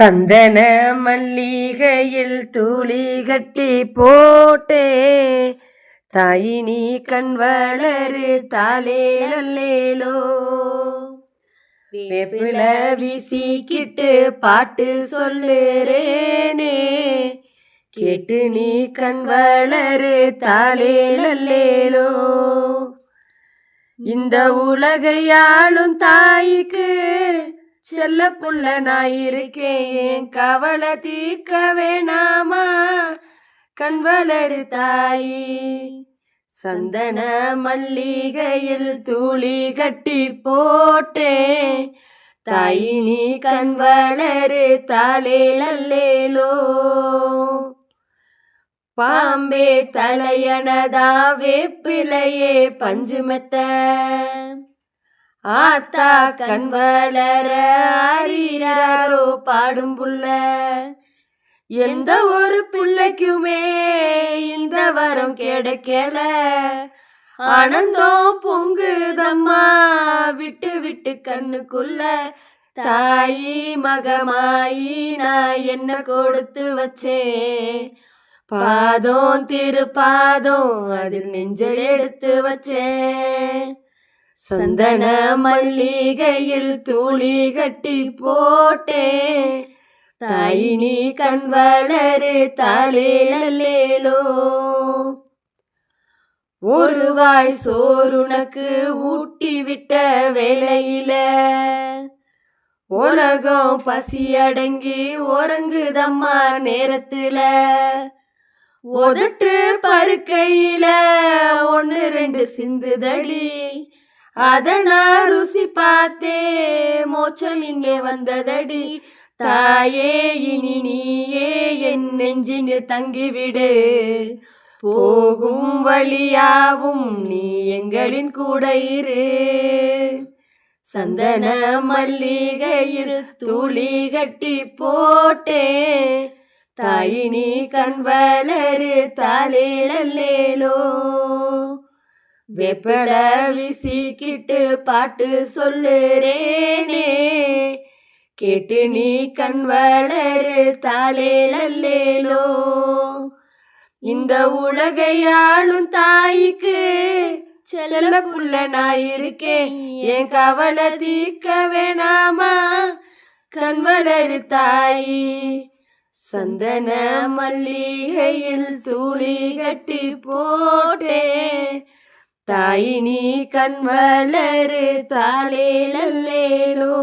சந்தன மல்லிகையில் தூளி கட்டி போட்டே தாயினி கண் வளரு தாலே வேப்பில வீசிக்கிட்டு பாட்டு சொல்லுறேனே கேட்டு நீ கண் வளரு தாலே இந்த உலகையாளும் தாய்க்கு செல்ல புள்ள நான் இருக்கேன் என் கவலை தீர்க்க வேணாமா? கண்வளரு தாயி. சந்தன மல்லிகையில் தூளி கட்டி போட்டேன். தாயி நீ கண்வளரு தாளேலல்லேலோ பாம்பே தலையனதா வேப்பிலையே பஞ்சுமத்தை ஆத்தா கண் வளர அறியாரோ பாடும் புள்ள. எந்த ஒரு பிள்ளைக்குமே இந்த வரம் கிடைக்கல. ஆனந்தம் பொங்குதம்மா விட்டு விட்டு கண்ணுக்குள்ள. தாயி மகமாயி நான் என்ன கொடுத்து வச்சேன்? பாதம் திருப்பாதம் அதில் நெஞ்சல் எடுத்து வச்சேன். சந்தன மல்லிகையில் தூளி கட்டி போட்டேன் தாயினி கண் வளரு தாளே ஒரு வாய் சோறுனக்கு ஊட்டி விட்ட வேலையில உலகம் பசி அடங்கி உறங்குதம்மா நேரத்துல. உதட்டு பருக்கையில ஒன்று ரெண்டு சிந்துதடி அத ருசி பார்த்தே மோச்சம் இங்கே வந்ததடி. தாயே இனி நீயே என் நெஞ்சினில் தங்கிவிடு. போகும் வழியாவும் நீ எங்களின் கூட இரு. சந்தன மல்லிகையில் துளி கட்டி போட்டே தாயினி கண்வலரு தாலேலோ வெப்பல விசிக்கிட்டு பாட்டு சொல்லுறேனே. கேட்டு நீ கண் வளரு தாளேலல்லேலோ. இந்த உலகையாளும் தாய்க்கு செல்ல புள்ள நான் இருக்கேன் என் கவலை தீர்க்க வேணாமா? கண் வளரு தாயி. சந்தன மல்லிகையில் தூளி கட்டி போட்டேன். தாயினி கண்மலரு வளரு தாலே நல்லேலோ